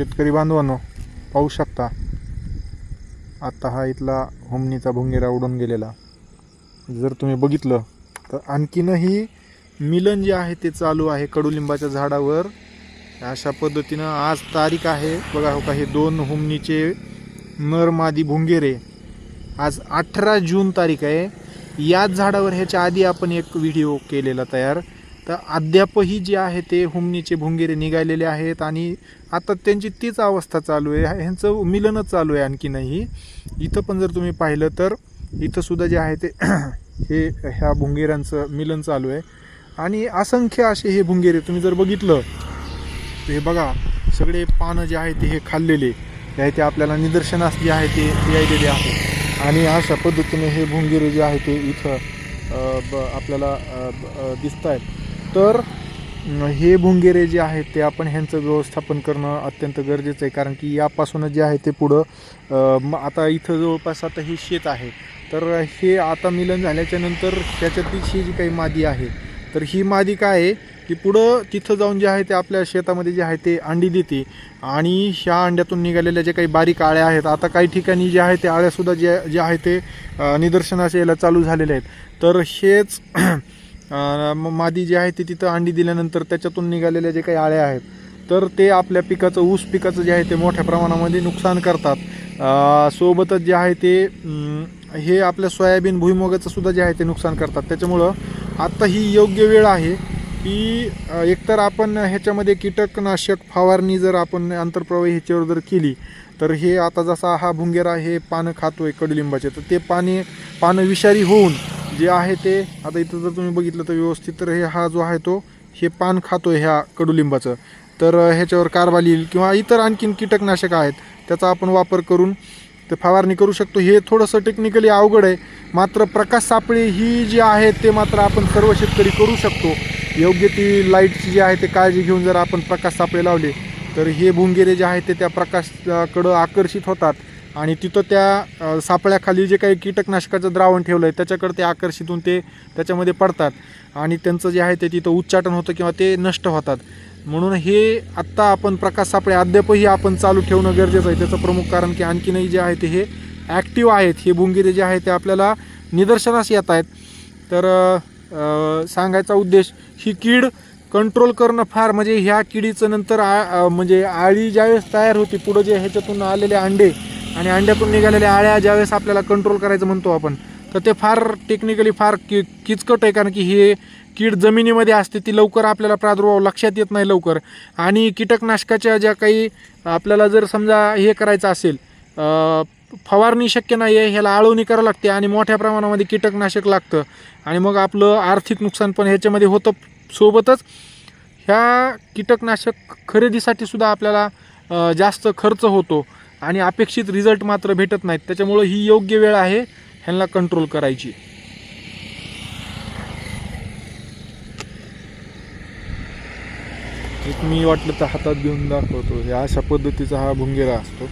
शेतकरी बांधवांनो पाहू शकता आता हा इथला होमनीचा भुंगेरा उडून गेलेला. जर तुम्ही बघितलं तर आणखीनही मिलन जे आहे ते चालू आहे कडुलिंबाच्या झाडावर. अशा पद्धतीनं आज तारीख आहे. बघा हो का हे दोन होमनीचे नरमादी भुंगेरे. आज अठरा जून तारीख आहे. याच झाडावर ह्याच्या आधी आपण एक व्हिडिओ केलेला तयार. तर अद्यापही जे आहे ते हुमनीचे भुंगेरे निघालेले आहेत आणि आता त्यांची तीच अवस्था चालू आहे. ह्यांचं मिलनच चालू आहे आणखी नाही इथं पण जर तुम्ही पाहिलं तर इथंसुद्धा जे आहे ते हे ह्या भुंगेऱ्यांचं मिलन चालू आहे. आणि असंख्य असे हे भुंगेरे तुम्ही जर बघितलं तर हे बघा सगळे पानं जे आहे ते हे खाल्लेले. जे आहे ते आपल्याला निदर्शनास जे आहे ते यायलेले आहे. आणि अशा पद्धतीने हे भुंगेरे जे आहे ते इथं ब- आपल्याला दिसत आहेत तर हे भुंगेरे जे आहेत ते आपण ह्यांचं व्यवस्थापन करणं अत्यंत गरजेचं आहे. कारण की यापासूनच जे आहे ते पुढं आता इथं जवळपास आता हे शेत आहे. तर हे आता मिलन झाल्याच्यानंतर त्याच्यातली ही जी काही मादी आहे तर ही मादी काय आहे की पुढं तिथं जाऊन जे आहे ते आपल्या शेतामध्ये जे आहे ते अंडी देते. आणि ह्या अंड्यातून निघालेल्या जे काही बारीक आळ्या आहेत आता काही ठिकाणी जे आहे ते आळ्यासुद्धा जे जे आहे ते निदर्शनास यायला चालू झालेले आहेत. तर हेच मग मादी जे आहे ते तिथं अंडी दिल्यानंतर त्याच्यातून निघालेल्या जे काही आळ्या आहेत तर ते आपल्या पिकाचं ऊस पिकाचं जे आहे ते मोठ्या प्रमाणामध्ये नुकसान करतात. सोबतच जे आहे ते हे आपल्या सोयाबीन भुईमुगाचं सुद्धा जे आहे ते नुकसान करतात. त्याच्यामुळं आत्ता ही योग्य वेळ आहे की एकतर आपण ह्याच्यामध्ये कीटकनाशक फवारणी जर आपण आंतरप्रवाही ह्याच्यावर जर केली तर हे आता जसा हा भुंगेरा हे पानं खातो आहे कडुलिंबाचे तर ते पाणी पानं विषारी होऊन जे आहे ते आता इथं जर तुम्ही बघितलं तर व्यवस्थित तर हे हा जो आहे तो हे पान खातो ह्या कडुलिंबाचं. तर ह्याच्यावर कारवाल किंवा इतर आणखीन कीटकनाशक आहेत त्याचा आपण वापर करून ते फवारणी करू शकतो. हे थोडंसं टेक्निकली अवघड आहे. मात्र प्रकाश सापळे ही जी आहे ते मात्र आपण सर्व शेतकरी करू शकतो. योग्य ती लाईटची जी आहे ते काळजी घेऊन जर आपण प्रकाश सापळे लावले तर हे भुंगेरे जे आहेत ते त्या प्रकाशकडं आकर्षित होतात. आणि तिथं त्या सापळ्याखाली जे काही कीटकनाशकाचं द्रावण ठेवलं आहे त्याच्याकडे ते आकर्षित होऊन ते त्याच्यामध्ये पडतात. आणि त्यांचं जे आहे ते तिथं उच्चाटन होतं किंवा ते नष्ट होतात. म्हणून हे आत्ता आपण प्रकाश सापळे अद्यापही आपण चालू ठेवणं गरजेचं आहे. त्याचं प्रमुख कारण की आणखीनही जे आहे ते हे ॲक्टिव्ह आहेत. हे भुंगिरे जे आहे ते आपल्याला निदर्शनास येत आहेत. तर सांगायचा उद्देश ही कीड कंट्रोल करणं फार म्हणजे ह्या किडीचं नंतर आ म्हणजे आळी ज्यावेळेस तयार होती पुढं जे ह्याच्यातून आलेले अंडे आणि अंड्यातून निघालेल्या आळ्या ज्यावेळेस आपल्याला कंट्रोल करायचं म्हणतो आपण तर ते फार टेक्निकली फार कि किचकट आहे कारण की हे कीड जमिनीमध्ये असते ती लवकर आपल्याला प्रादुर्भाव लक्षात येत नाही लवकर. आणि कीटकनाशकाच्या ज्या काही आपल्याला जर समजा हे करायचं असेल फवारणी शक्य नाही आहे ह्याला आळवणी करावं लागते आणि मोठ्या प्रमाणामध्ये कीटकनाशक लागतं. आणि मग आपलं आर्थिक नुकसान पण ह्याच्यामध्ये होतं सोबतच. ह्या कीटकनाशक खरेदीसाठी सुद्धा आपल्याला जास्त खर्च होतो. आणि अपेक्षित रिझल्ट मात्र भेटत नाहीत. त्याच्यामुळं ही योग्य वेळ आहे ह्यांना कंट्रोल करायची. मी वाटलं तर हातात घेऊन दाखवतो. हे अशा पद्धतीचा हा भुंगेरा असतो.